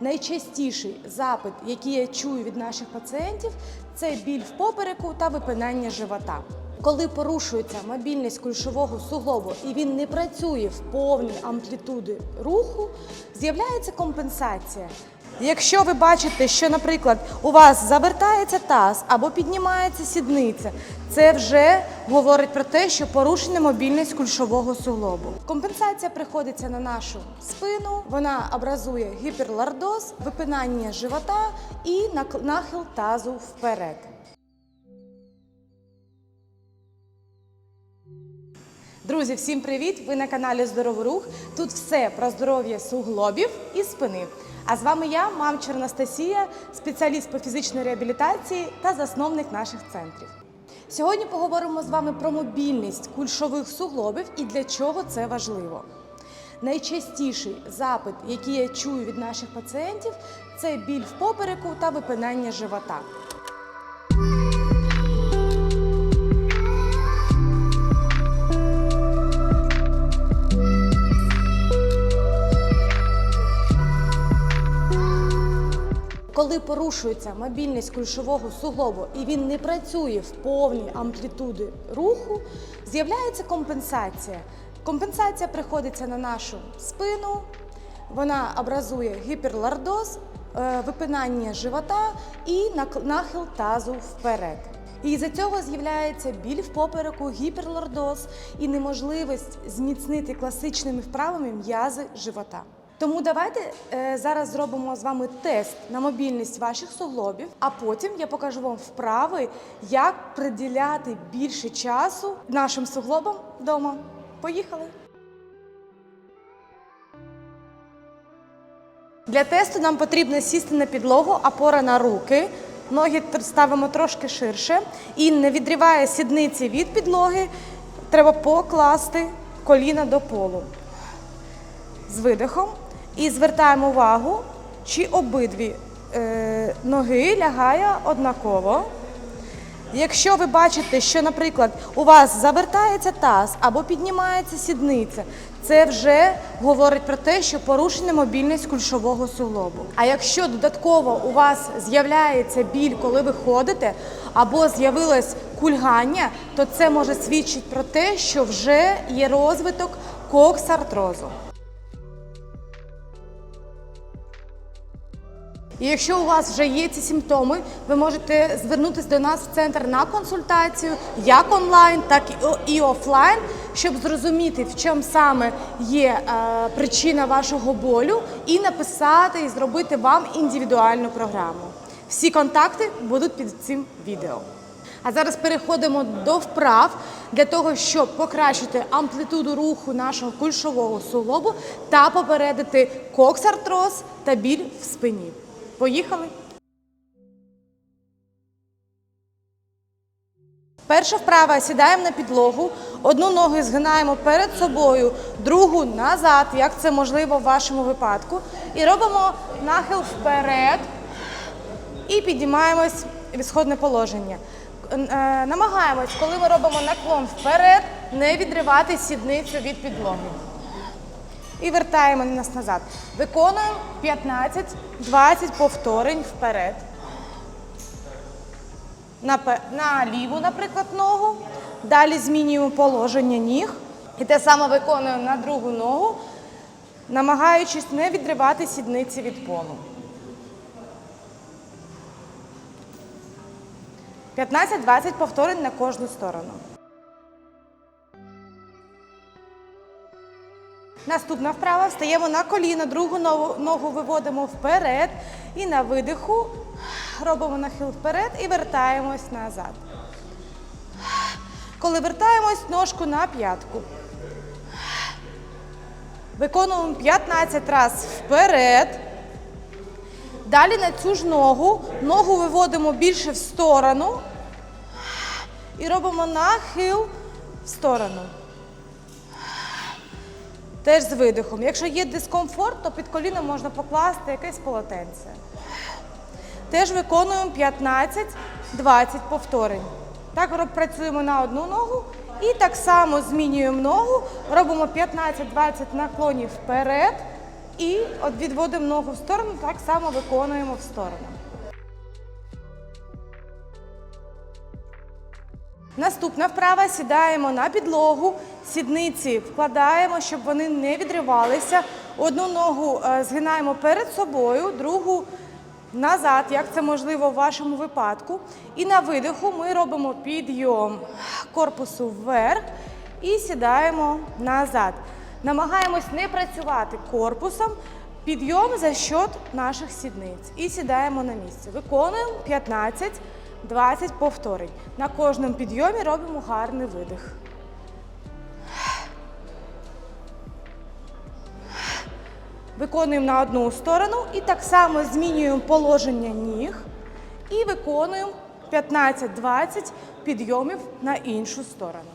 Найчастіший запит, який я чую від наших пацієнтів, це біль в попереку та випинання живота. Коли порушується мобільність кульшового суглобу і він не працює в повній амплітуді руху, з'являється компенсація. Якщо ви бачите, що, наприклад, у вас завертається таз або піднімається сідниця, це вже говорить про те, що порушена мобільність кульшового суглобу. Компенсація приходиться на нашу спину, вона образує гіперлордоз, випинання живота і нахил тазу вперед. Друзі, всім привіт! Ви на каналі Здоровий Рух. Тут все про здоров'я суглобів і спини. А з вами я, мамчер Анастасія, спеціаліст по фізичної реабілітації та засновник наших центрів. Сьогодні поговоримо з вами про мобільність кульшових суглобів і для чого це важливо. Найчастіший запит, який я чую від наших пацієнтів, це біль в попереку та випинання живота. Коли порушується мобільність кульшового суглобу і він не працює в повній амплітуді руху, з'являється компенсація. Компенсація приходиться на нашу спину, вона образує гіперлордоз, е, випинання живота і нахил тазу вперед. І з цього з'являється біль в попереку, гіперлордоз і неможливість зміцнити класичними вправами м'язи живота. Тому давайте е, зараз зробимо з вами тест на мобільність ваших суглобів, а потім я покажу вам вправи, як приділяти більше часу нашим суглобам вдома. Поїхали! Для тесту нам потрібно сісти на підлогу, опора на руки. Ноги ставимо трошки ширше і не відриває сідниці від підлоги, треба покласти коліна до полу з видихом і звертаємо увагу, чи обидві е, ноги лягає однаково. Якщо ви бачите, що, наприклад, у вас завертається таз або піднімається сідниця, це вже говорить про те, що порушена мобільність кульшового суглобу. А якщо додатково у вас з'являється біль, коли ви ходите, або з'явилось кульгання, то це може свідчити про те, що вже є розвиток коксартрозу. І якщо у вас вже є ці симптоми, ви можете звернутися до нас в центр на консультацію як онлайн, так і офлайн, щоб зрозуміти, в чому саме є е, причина вашого болю, і написати і зробити вам індивідуальну програму. Всі контакти будуть під цим відео. А зараз переходимо до вправ для того, щоб покращити амплітуду руху нашого кульшового суглобу та попередити коксартроз та біль в спині. Поїхали! Перша вправа сідаємо на підлогу, одну ногу згинаємо перед собою, другу назад, як це можливо в вашому випадку. І робимо нахил вперед і підіймаємось в ісходне положення. Е, Намагаємось, коли ми робимо наклон вперед, не відривати сідницю від підлоги. І вертаємо нас назад. Виконуємо 15-20 повторень вперед. На, на ліву, наприклад, ногу. Далі змінюємо положення ніг. І те саме виконуємо на другу ногу, намагаючись не відривати сідниці від полу. 15-20 повторень на кожну сторону. Наступна вправа. Встаємо на коліна, другу ногу, виводимо вперед і на видиху робимо нахил вперед і вертаємось назад. Коли вертаємось, ножку на п'ятку. Виконуємо 15 разів вперед. Далі на цю ж ногу, ногу виводимо більше в сторону і робимо нахил в сторону. Теж з видихом. Якщо є дискомфорт, то під коліно можна покласти якесь полотенце. Теж виконуємо 15-20 повторень. Так працюємо на одну ногу і так само змінюємо ногу, робимо 15-20 наклонів вперед І відводимо ногу в сторону, так само виконуємо в сторону. Наступна вправа сідаємо на підлогу, сідниці вкладаємо, щоб вони не відривалися. Одну ногу е, згинаємо перед собою, другу назад, як це можливо в вашому випадку. І на видиху ми робимо підйом корпусу вверх і сідаємо назад. Намагаємось не працювати корпусом, підйом за счет наших сідниць. І сідаємо на місце. Виконуємо 15 20 повторень. На кожному підйомі робимо гарний видих. Виконуємо на одну сторону і так само змінюємо положення ніг і виконуємо 15-20 підйомів на іншу сторону.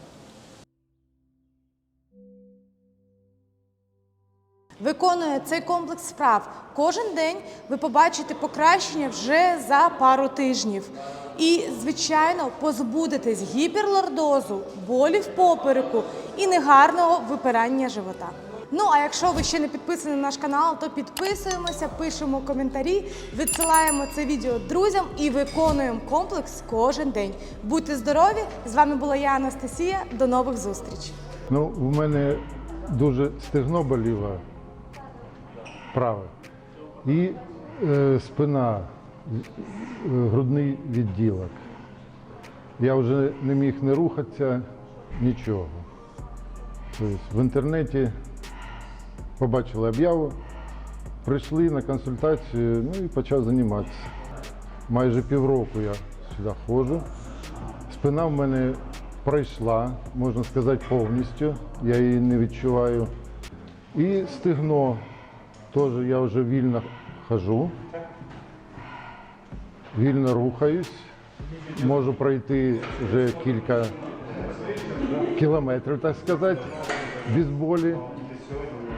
Виконує цей комплекс вправ кожен день. Ви побачите покращення вже за пару тижнів. І, звичайно, позбудетесь гіперлордозу, болів попереку і негарного випирання живота. Ну а якщо ви ще не підписані на наш канал, то підписуємося, пишемо коментарі, відсилаємо це відео друзям і виконуємо комплекс кожен день. Будьте здорові! З вами була я, Анастасія. До нових зустрічей! Ну, в мене дуже стегно боліло праве. І е, спина, е, грудний відділок. Я вже не міг не рухатися, нічого. Тобто в інтернеті побачили об'яву, прийшли на консультацію, ну і почав займатися. Майже півроку я сюди ходжу. Спина в мене пройшла, можна сказати, повністю. Я її не відчуваю. І стегно теж я вже вільно хожу, вільно рухаюсь. Можу пройти вже кілька кілометрів, так сказати, без болі.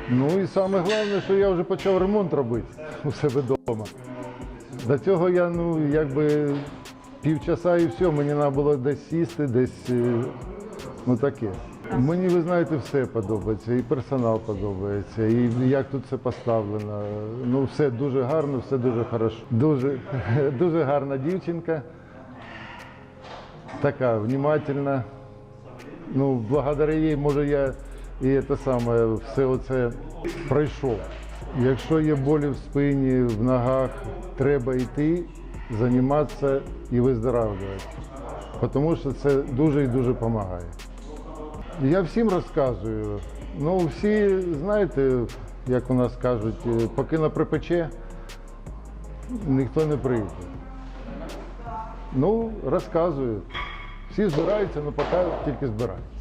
Ну і саме головне, що я вже почав ремонт робити у себе вдома. До цього я ну якби півчаса і все, мені треба було десь сісти, десь е, ну таке. Мені, ви знаєте, все подобається, і персонал подобається, і як тут все поставлено. Ну, все дуже гарно, все дуже хорошо. Дуже, дуже гарна дівчинка, така внимательна. Ну, благодаря їй, може, я і це саме все оце пройшов. Якщо є болі в спині, в ногах, треба йти, займатися і виздоравлювати. Тому що це дуже і дуже допомагає. Я всім розказую. Ну, всі, знаєте, як у нас кажуть, е, поки не припече, ніхто не прийде. Ну, розказую. Всі збираються, але поки тільки збираються.